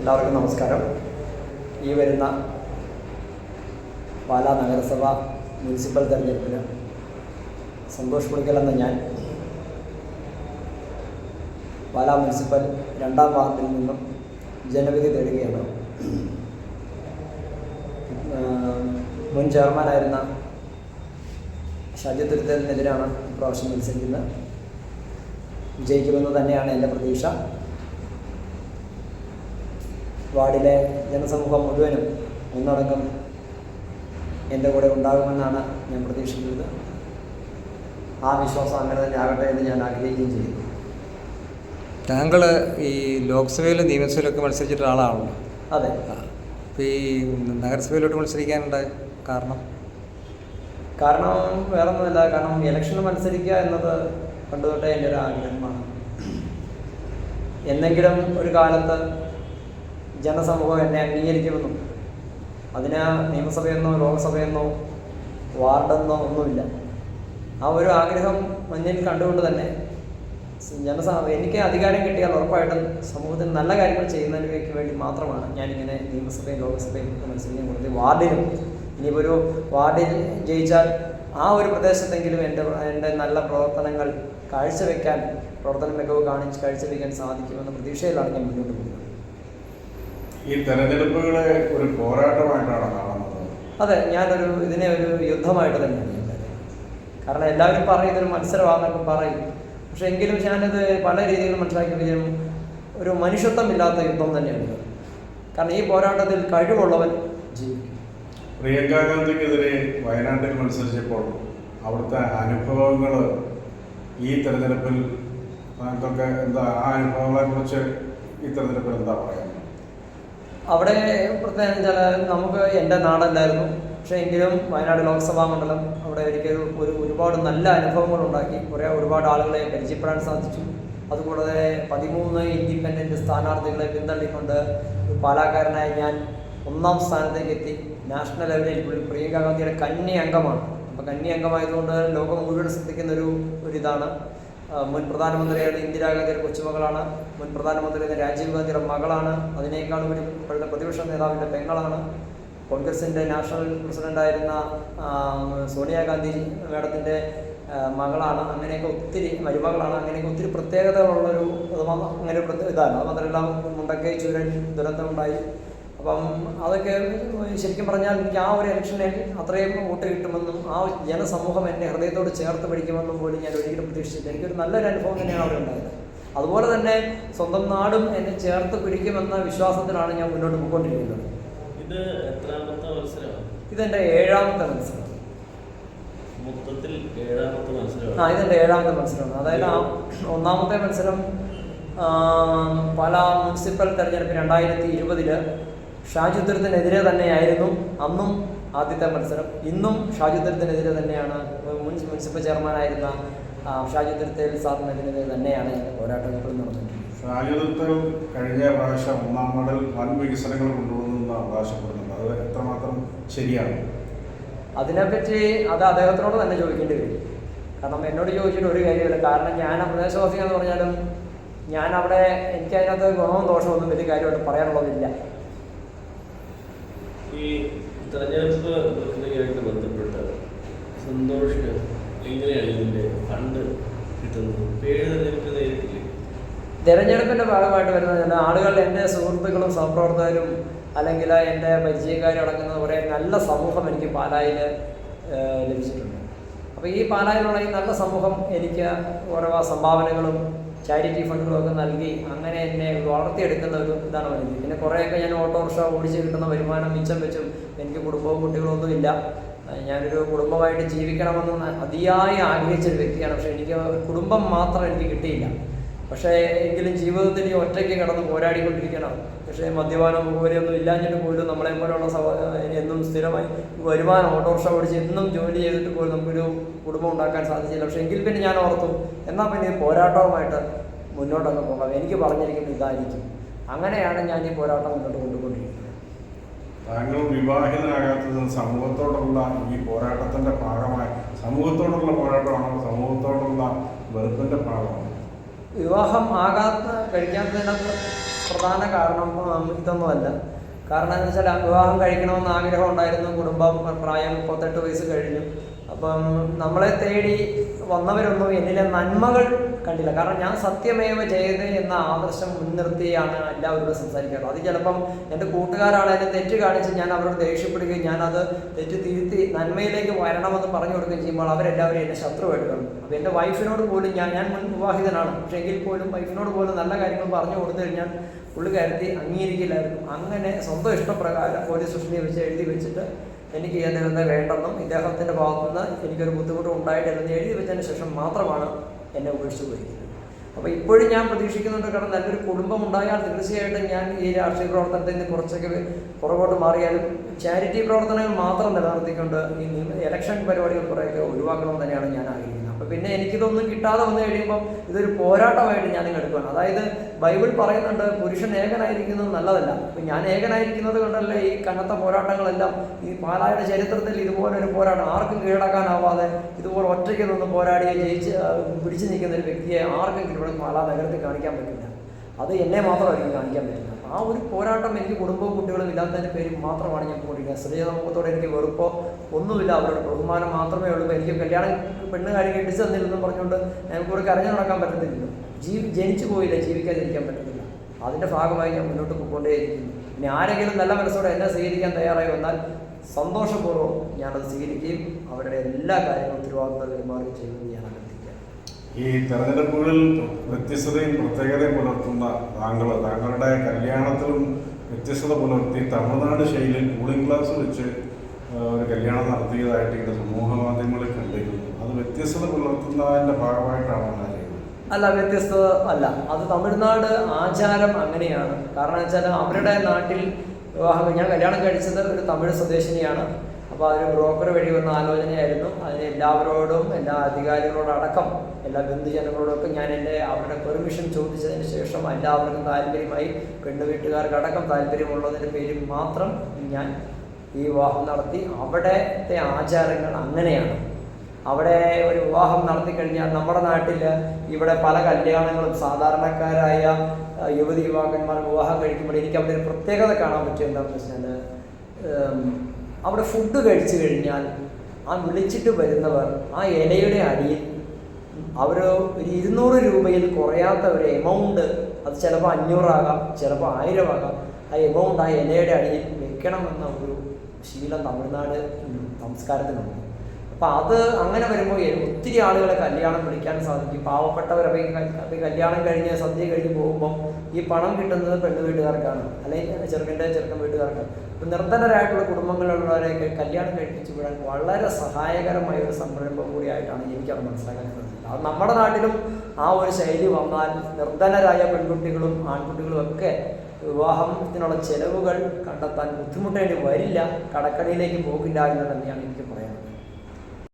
എല്ലാവർക്കും നമസ്കാരം. ഈ വരുന്ന പാലാ നഗരസഭ മുനിസിപ്പൽ തെരഞ്ഞെടുപ്പിന് സന്തോഷ് പുളിക്കൽ ഞാൻ പാലാ മുനിസിപ്പൽ രണ്ടാം വാർഡിൽ നിന്നും ജനവിധി തേടുകയാണ്. മുൻ ചെയർമാനായിരുന്ന ഷാജി തുരുത്തലിനെതിരാണ് ഇപ്രാവശ്യം മത്സരിക്കുന്നത്. വിജയിക്കുമെന്ന് തന്നെയാണ് എന്റെ പ്രതീക്ഷ. വാർഡിലെ ജനസമൂഹം മുഴുവനും ഒന്നടങ്കം എന്റെ കൂടെ ഉണ്ടാകുമെന്നാണ് ഞാൻ പ്രതീക്ഷിക്കുന്നത്. ആ വിശ്വാസം അങ്ങനെ തന്നെ ആകട്ടെ എന്ന് ഞാൻ ആഗ്രഹിക്കുകയും ചെയ്യുന്നു. താങ്കൾ ഈ ലോക്സഭയിലും നിയമസഭയിലൊക്കെ മത്സരിച്ചിട്ടുള്ള ആളാണല്ലോ? അതെ. അപ്പോൾ ഈ നഗരസഭയിലോട്ട് മത്സരിക്കാനുണ്ട് കാരണം? കാരണം വേറെ ഒന്നുമില്ല കാരണം ഇലക്ഷന് മത്സരിക്കുക എന്നത് പണ്ടുതൊട്ടേ എന്റെ ഒരു ആഗ്രഹമാണ്. എന്നെങ്കിലും ഒരു കാലത്ത് ജനസമൂഹം എന്നെ അംഗീകരിക്കുമെന്നും അതിന് നിയമസഭയെന്നോ ലോകസഭയെന്നോ വാർഡെന്നോ ഒന്നുമില്ല. ആ ഒരു ആഗ്രഹം മഞ്ഞിൽ കണ്ടുകൊണ്ട് തന്നെ ജനസ എനിക്ക് അധികാരം കിട്ടിയാൽ ഉറപ്പായിട്ടും സമൂഹത്തിന് നല്ല കാര്യങ്ങൾ ചെയ്യുന്നതിന് വേണ്ടി മാത്രമാണ് ഞാനിങ്ങനെ നിയമസഭയും ലോകസഭയും മത്സരിക്കാൻ കൊടുത്തത് വാർഡിലും ഇനിയിപ്പോൾ ഒരു വാർഡിൽ ജയിച്ചാൽ ആ ഒരു പ്രദേശത്തെങ്കിലും എന്റെ എന്റെ നല്ല പ്രവർത്തനങ്ങൾ കാഴ്ചവെക്കാൻ പ്രവർത്തന മികവ് കാണിച്ച് കാഴ്ചവെക്കാൻ സാധിക്കുമെന്ന പ്രതീക്ഷയിലാണ് ഞാൻ മുന്നോട്ട് പോകുന്നത്. ഈ തെരഞ്ഞെടുപ്പുകളെ ഒരു പോരാട്ടമായിട്ടാണ് കാണുന്നത്. അതെ ഞാനൊരു ഇതിനെ ഒരു യുദ്ധമായിട്ട് തന്നെയാണ്. കാരണം എല്ലാവരും പറയുന്നൊരു മത്സരമാണെന്നൊക്കെ പറയും. പക്ഷെ എങ്കിലും ഞാനത് പല രീതിയിൽ മനസ്സിലാക്കിയപ്പോഴും ഒരു മനുഷ്യത്വമില്ലാത്ത യുദ്ധം തന്നെയാണ്. കാരണം ഈ പോരാട്ടത്തിൽ കഴിവുള്ളവൻ ജീവിക്കും. പ്രിയങ്ക ഗാന്ധിക്കെതിരെ വയനാട്ടിൽ മത്സരിച്ചപ്പോൾ അവിടുത്തെ അനുഭവങ്ങൾ ഈ തെരഞ്ഞെടുപ്പിൽ താങ്കൾക്ക് എന്താ ആ അനുഭവങ്ങളെ കുറിച്ച് ഈ തെരഞ്ഞെടുപ്പിൽ എന്താ പറയുന്നത് അവിടെ പ്രത്യേകം ചില നമുക്ക് എന്റെ നാടല്ലായിരുന്നു. പക്ഷേ എങ്കിലും വയനാട് ലോക്സഭാ മണ്ഡലം അവിടെ എനിക്ക് ഒരു ഒരുപാട് നല്ല അനുഭവങ്ങൾ ഉണ്ടാക്കി. കുറേ ഒരുപാട് ആളുകളെ പരിചയപ്പെടാൻ സാധിച്ചു. അതുകൂടാതെ പതിമൂന്ന് ഇൻഡിപെൻഡന്റ് സ്ഥാനാർത്ഥികളെ പിന്തള്ളിക്കൊണ്ട് പാലാക്കാരനായ ഞാൻ ഒന്നാം സ്ഥാനത്തേക്ക് എത്തി. നാഷണൽ ലെവലിൽ പുള്ളി പ്രിയങ്ക ഗാന്ധിയുടെ കന്നി അംഗമാണ്. അപ്പോൾ കന്നി അംഗമായതുകൊണ്ട് ലോകം മുഴുവൻ ശ്രദ്ധിക്കുന്ന ഒരു ഒരു ആ, മുൻ പ്രധാനമന്ത്രിയായ ഇന്ദിരാഗാന്ധിയുടെ കൊച്ചുമകളാണ്. മുൻ പ്രധാനമന്ത്രി രാജീവ് ഗാന്ധിയുടെ മകളാണ്. അതിനേക്കാൾ ഒരു ഇപ്പോഴത്തെ പ്രതിപക്ഷ നേതാവിന്റെ പെങ്ങളാണ്. കോൺഗ്രസിന്റെ നാഷണൽ പ്രസിഡന്റായിരുന്ന സോണിയാഗാന്ധി മേഡത്തിന്റെ മകളാണ്. അങ്ങനെയൊക്കെ ഒത്തിരി മരുമകളാണ്. അങ്ങനെയൊക്കെ ഒത്തിരി പ്രത്യേകതകളുള്ളൊരു അങ്ങനെ ഒരു ഇതാണ്. അത് മാത്രമല്ല മുണ്ടക്കൈ ചുരൻ ദുരന്തമുണ്ടായി. അപ്പം അതൊക്കെ ശരിക്കും പറഞ്ഞാൽ എനിക്ക് ആ ഒരു ഇലക്ഷനിൽ അത്രയും വോട്ട് കിട്ടുമെന്നും ആ ജനസമൂഹം എന്നെ ഹൃദയത്തോട് ചേർത്ത് പിടിക്കുമെന്നും പോലും ഞാൻ ഒരിക്കലും പ്രതീക്ഷിച്ചില്ല എനിക്കൊരു നല്ലൊരു അനുഭവം തന്നെയാണ് അവിടെ ഉണ്ടായത്. അതുപോലെ തന്നെ സ്വന്തം നാടും എന്നെ ചേർത്ത് പിടിക്കുമെന്ന വിശ്വാസത്തിലാണ് ഞാൻ മുന്നോട്ട് പോയിക്കൊണ്ടിരിക്കുന്നത്. ഇത് എത്രാമത്തെ മത്സരമാണ്? ഇതെന്റെ ഏഴാമത്തെ മത്സരം. മൊത്തത്തിൽ ഏഴാമത്തെ ആ ഇതെന്റെ ഇതെന്റെ ഏഴാമത്തെ മത്സരമാണ്. അതായത് ആ ഒന്നാമത്തെ മത്സരം പല മുനിസിപ്പൽ തെരഞ്ഞെടുപ്പ് രണ്ടായിരത്തി ഇരുപതിൽ ഷാജുദ്ദരത്തിനെതിരെ തന്നെയായിരുന്നു അന്നും ആദ്യത്തെ മത്സരം. ഇന്നും ഷാജുദ്ദരത്തിനെതിരെ തന്നെയാണ് മുൻ മുനിസിപ്പൽ ചെയർമാനായിരുന്ന ആയിരുന്ന ഷാജുദ്ദരത്തേൽ സാറിനെതിരെ തന്നെയാണ് പോരാട്ടം ഇപ്പോൾ നടന്നിട്ടുള്ളത് കഴിഞ്ഞ പ്രാവശ്യം ഒന്നാം മോഡൽ വൻ വികസനങ്ങൾ കൊണ്ടുവന്നു അവകാശപ്പെടുന്നുണ്ട്. അത് എത്രമാത്രം ശരിയാണ്? അതിനെപ്പറ്റി അത് അദ്ദേഹത്തിനോട് തന്നെ ചോദിക്കേണ്ടി വരും. കാരണം എന്നോട് ചോദിച്ചിട്ട് ഒരു കാര്യമില്ല. കാരണം ഞാൻ ആ പ്രദേശവാസി എന്ന് പറഞ്ഞാലും ഞാൻ അവിടെ എനിക്ക് അതിനകത്ത് ഗുണവും ദോഷമൊന്നും വലിയ കാര്യമായിട്ട് പറയാനുള്ളതില്ല. ഈ തെരഞ്ഞെടുപ്പ് പ്രക്രിയയായിട്ട് ബന്ധപ്പെട്ട് സന്തോഷിന് എങ്ങനെയാണ് ഇതിന്റെ ഫണ്ട് കിട്ടുന്നത്? പേര് തെരഞ്ഞെടുപ്പ് നേരിട്ടില്ലേ? തിരഞ്ഞെടുപ്പിന്റെ ഭാഗമായിട്ട് വരുന്നത് ആളുകൾ എന്റെ സുഹൃത്തുക്കളും സഹപ്രവർത്തകരും അല്ലെങ്കിൽ എന്റെ പരിചയക്കാരും അടങ്ങുന്ന കുറേ നല്ല സമൂഹം എനിക്ക് പാലായിൽ ലഭിച്ചിട്ടുണ്ട്. അപ്പോൾ ഈ പാലായിലുള്ള ഈ നല്ല സമൂഹം എനിക്ക് ഓരോ സംഭാവനകളും ചാരിറ്റി ഫണ്ടുകളൊക്കെ നൽകി അങ്ങനെ എന്നെ വളർത്തിയെടുക്കുന്ന ഒരു ഇതാണ് വലുത് പിന്നെ കുറേയൊക്കെ ഞാൻ ഓട്ടോറിക്ഷ ഓടിച്ച് കിട്ടുന്ന വരുമാനം മിച്ചം വെച്ചും എനിക്ക് കുടുംബവും കുട്ടികളൊന്നും ഇല്ല. ഞാനൊരു കുടുംബമായിട്ട് ജീവിക്കണമെന്ന് അതിയായി ആഗ്രഹിച്ചൊരു വ്യക്തിയാണ്. പക്ഷേ എനിക്ക് കുടുംബം മാത്രം എനിക്ക് കിട്ടിയില്ല. പക്ഷേ എങ്കിലും ജീവിതത്തിൽ ഈ ഒറ്റയ്ക്ക് കടന്ന് പോരാടിക്കൊണ്ടിരിക്കണം. പക്ഷേ മദ്യപാനം പുകവലിയൊന്നും ഇല്ലാഞ്ഞിട്ട് പോലും നമ്മളെ പോലുള്ള സവ എന്നും സ്ഥിരമായി വരുമാനം ഓട്ടോറിക്ഷ ഓടിച്ച് എന്നും ജോലി ചെയ്തിട്ട് പോലും നമുക്കൊരു കുടുംബം ഉണ്ടാക്കാൻ സാധിച്ചില്ല. പക്ഷേ എങ്കിൽ പിന്നെ ഞാൻ ഓർത്തു എന്നാൽ പിന്നെ പോരാട്ടവുമായിട്ട് മുന്നോട്ടങ്ങ് പോകാം. എനിക്ക് പറഞ്ഞിരിക്കുന്നത് ഇതായിരിക്കും. അങ്ങനെയാണ് ഞാൻ ഈ പോരാട്ടം മുന്നോട്ട് കൊണ്ടുകൊണ്ടിരിക്കുന്നത് താങ്കൾ വിവാഹിതനാകാത്തത് സമൂഹത്തോടുള്ള ഈ പോരാട്ടത്തിന്റെ ഭാഗമായി സമൂഹത്തോടുള്ള പോരാട്ടമാണോ സമൂഹത്തോടുള്ള വെറുപ്പിന്റെ ഭാഗമാണോ? വിവാഹം ആകാത്ത കഴിക്കാത്തതിനകത്ത് പ്രധാന കാരണം ഇതൊന്നുമല്ല. കാരണം എന്ന് വെച്ചാൽ വിവാഹം കഴിക്കണമെന്ന് ആഗ്രഹം ഉണ്ടായിരുന്നു. കുടുംബം പ്രായം മുപ്പത്തെട്ട് വയസ്സ് കഴിഞ്ഞു. അപ്പം നമ്മളെ തേടി വന്നവരൊന്നും എന്നിലെ നന്മകൾ കണ്ടില്ല. കാരണം ഞാൻ സത്യമേവ ചെയ്ത് എന്ന ആദർശം മുൻനിർത്തിയാണ് എല്ലാവരോടും സംസാരിക്കാറ് അത് ചിലപ്പം എന്റെ കൂട്ടുകാരാണെങ്കിലും തെറ്റ് കാണിച്ച് ഞാൻ അവരോട് ദേഷ്യപ്പെടുകയും ഞാൻ അത് തെറ്റ് തിരുത്തി നന്മയിലേക്ക് വരണമെന്ന് പറഞ്ഞു കൊടുക്കുകയും ചെയ്യുമ്പോൾ അവരെല്ലാവരും എന്റെ ശത്രുവായിട്ട് കാണും. അപ്പോൾ എന്റെ വൈഫിനോട് പോലും ഞാൻ ഞാൻ മുൻ വിവാഹിതനാണ്. പക്ഷേ എങ്കിൽ പോലും വൈഫിനോട് പോലും നല്ല കാര്യങ്ങൾ പറഞ്ഞു കൊടുത്തു കഴിഞ്ഞാൽ പുള്ളിക്കാരത്തി അംഗീകരിക്കില്ലായിരുന്നു. അങ്ങനെ സ്വന്തം ഇഷ്ടപ്രകാരം പോലീസ് സ്റ്റേഷനിൽ വെച്ച് എഴുതി വെച്ചിട്ട് എനിക്ക് അദ്ദേഹത്തെ വേണ്ടെന്നും ഇദ്ദേഹത്തിന്റെ ഭാഗത്തുനിന്ന് എനിക്കൊരു ബുദ്ധിമുട്ട് ഉണ്ടായിട്ടില്ലെന്ന് എഴുതി വെച്ചതിന് ശേഷം മാത്രമാണ് എന്നെ ഉപേക്ഷിച്ച് പോയിരിക്കുന്നത് അപ്പോൾ ഇപ്പോഴും ഞാൻ പ്രതീക്ഷിക്കുന്നുണ്ട് കാരണം നല്ലൊരു കുടുംബം ഉണ്ടായാൽ തീർച്ചയായിട്ടും ഞാൻ ഈ രാഷ്ട്രീയ പ്രവർത്തനത്തിൽ നിന്ന് കുറച്ചൊക്കെ പുറകോട്ട് മാറിയാലും ചാരിറ്റി പ്രവർത്തനങ്ങൾ മാത്രം നിലനിർത്തിക്കൊണ്ട് ഈ ഇലക്ഷൻ പരിപാടികൾ കുറേയൊക്കെ ഒഴിവാക്കണമെന്ന് തന്നെയാണ് ഞാൻ ആഗ്രഹിക്കുന്നത്. അപ്പോൾ പിന്നെ എനിക്കിതൊന്നും കിട്ടാതെ വന്നു കഴിയുമ്പോൾ ഇതൊരു പോരാട്ടമായിട്ട് ഞാൻ എടുക്കുകയാണ് അതായത് ബൈബിൾ പറയുന്നുണ്ട് പുരുഷൻ ഏകനായിരിക്കുന്നത് നല്ലതല്ല. അപ്പം ഞാൻ ഏകനായിരിക്കുന്നത് കൊണ്ടല്ലേ ഈ കനത്ത പോരാട്ടങ്ങളെല്ലാം ഈ പാലായുടെ ചരിത്രത്തിൽ ഇതുപോലെ ഒരു പോരാട്ടം ആർക്കും കീഴടക്കാനാവാതെ ഇതുപോലെ ഒറ്റയ്ക്ക് നിന്ന് പോരാടിയെ ജയിച്ച് പിടിച്ചു നിൽക്കുന്ന ഒരു വ്യക്തിയെ ആർക്കും ഇവിടെ പാലാ നഗരത്തിൽ കാണിക്കാൻ പറ്റില്ല. അത് എന്നെ മാത്രമായിരിക്കും കാണിക്കാൻ പറ്റില്ല. ആ ഒരു പോരാട്ടം എനിക്ക് കുടുംബവും കുട്ടികളും ഇല്ലാത്തതിന്റെ പേരിൽ മാത്രമാണ് ഞാൻ പോയിരിക്കുന്നത് സ്ത്രീ എനിക്ക് വെറുപ്പോ ഒന്നുമില്ല. അവരുടെ ബഹുമാനം മാത്രമേ ഉള്ളൂ. എനിക്ക് കല്യാണം പെണ്ണ് കാര്യം കെട്ടിച്ചു തന്നില്ലെന്നും പറഞ്ഞുകൊണ്ട് ഞങ്ങൾക്ക് ഒരു കരഞ്ഞു നടക്കാൻ പറ്റത്തില്ലല്ലോ. ജീവി ജനിച്ചു പോയില്ല. ജീവിക്കാതിരിക്കാൻ പറ്റത്തില്ല. അതിന്റെ ഭാഗമായി ഞാൻ മുന്നോട്ട് പോയിക്കൊണ്ടേയിരിക്കുന്നു. ഇനി ആരെങ്കിലും നല്ല മനസ്സോടെ എന്നെ സ്വീകരിക്കാൻ തയ്യാറായി വന്നാൽ സന്തോഷപൂർവം ഞാനത് സ്വീകരിക്കുകയും അവരുടെ എല്ലാ കാര്യങ്ങളും ഉത്തരവാദിത്തം കൈമാറുകയും ചെയ്യുമെന്ന് ഞാൻ ഈ തെരഞ്ഞെടുപ്പുകളിൽ വ്യത്യസ്തതയും പ്രത്യേകതയും പുലർത്തുന്ന താങ്കൾ താങ്കളുടെ കല്യാണത്തിലും വ്യത്യസ്തത പുലർത്തി തമിഴ്നാട് ശൈലിയിൽ കൂളിംഗ് ഗ്ലാസ് വെച്ച് ഒരു കല്യാണം നടത്തിയതായിട്ട് ഇവിടെ സമൂഹ മാധ്യമങ്ങളിൽ കണ്ടിരുന്നു. അത് വ്യത്യസ്തത പുലർത്തുന്നതിന്റെ ഭാഗമായിട്ടാണ് അല്ല വ്യത്യസ്തത അല്ല. അത് തമിഴ്നാട് ആചാരം അങ്ങനെയാണ്. കാരണം വെച്ചാൽ അവരുടെ നാട്ടിൽ വിവാഹം ഞാൻ കല്യാണം കഴിച്ചത് ഒരു തമിഴ് സ്വദേശിനിയാണ്. അപ്പോൾ അതൊരു ബ്രോക്കർ വഴി വന്ന ആലോചനയായിരുന്നു. അതിന് എല്ലാവരോടും എല്ലാ അധികാരികളോടടക്കം എല്ലാ ബന്ധുജനങ്ങളോടൊക്കെ ഞാൻ എന്റെ അവരുടെ പെർമിഷൻ ചോദിച്ചതിന് ശേഷം എല്ലാവർക്കും താല്പര്യമായി പെണ്ണു വീട്ടുകാർക്കടക്കം താല്പര്യമുള്ളതിന്റെ പേരിൽ മാത്രം ഞാൻ ഈ വിവാഹം നടത്തി. അവിടത്തെ ആചാരങ്ങൾ അങ്ങനെയാണ്. അവിടെ ഒരു വിവാഹം നടത്തി കഴിഞ്ഞാൽ നമ്മുടെ നാട്ടിൽ ഇവിടെ പല കല്യാണങ്ങളും സാധാരണക്കാരായ യുവതി യുവാക്കന്മാർ വിവാഹം കഴിക്കുമ്പോൾ എനിക്ക് അവിടെ ഒരു പ്രത്യേകത കാണാൻ പറ്റും എന്താണെന്ന് വെച്ചാൽ അവിടെ ഫുഡ് കഴിച്ചു കഴിഞ്ഞാൽ ആ വിളിച്ചിട്ട് വരുന്നവർ ആ ഇലയുടെ അടിയിൽ അവർ ഒരു ഇരുന്നൂറ് രൂപയിൽ കുറയാത്ത ഒരു എമൗണ്ട് അത് ചിലപ്പോൾ അഞ്ഞൂറാകാം ചിലപ്പോൾ ആയിരമാകാം. ആ എമൗണ്ട് ആ ഇലയുടെ അടിയിൽ വെക്കണമെന്ന ഒരു ശീലം തമിഴ്നാട് സംസ്കാരത്തിനുണ്ട്. അപ്പം അത് അങ്ങനെ വരുമ്പോൾ ഒത്തിരി ആളുകളെ കല്യാണം വിളിക്കാൻ സാധിക്കും. പാവപ്പെട്ടവരൊക്കെ ഈ കല്യാണം കഴിഞ്ഞ് സദ്യ കഴിഞ്ഞ് പോകുമ്പോൾ ഈ പണം കിട്ടുന്നത് പെണ്ണ് വീട്ടുകാർക്കാണ്. അല്ലെങ്കിൽ ചെറുക്കന്റെ ചെറുക്കൻ വീട്ടുകാർക്കാണ്. അപ്പം നിർധനരായിട്ടുള്ള കുടുംബങ്ങളിലുള്ളവരെയൊക്കെ കല്യാണം കഴിപ്പിച്ച് വിടാൻ വളരെ സഹായകരമായ ഒരു സംരംഭം കൂടിയായിട്ടാണ് എനിക്കത് മനസ്സിലാക്കാൻ സാധിക്കുന്നത് അത് നമ്മുടെ നാട്ടിലും ആ ഒരു ശൈലി വന്നാൽ നിർധനരായ പെൺകുട്ടികളും ആൺകുട്ടികളും ഒക്കെ വിവാഹത്തിനുള്ള ചെലവുകൾ കണ്ടെത്താൻ ബുദ്ധിമുട്ടേണ്ടി വരില്ല. കടക്കടയിലേക്ക് പോകില്ല എന്ന് തന്നെയാണ് എനിക്ക് പറയാനുള്ളത്.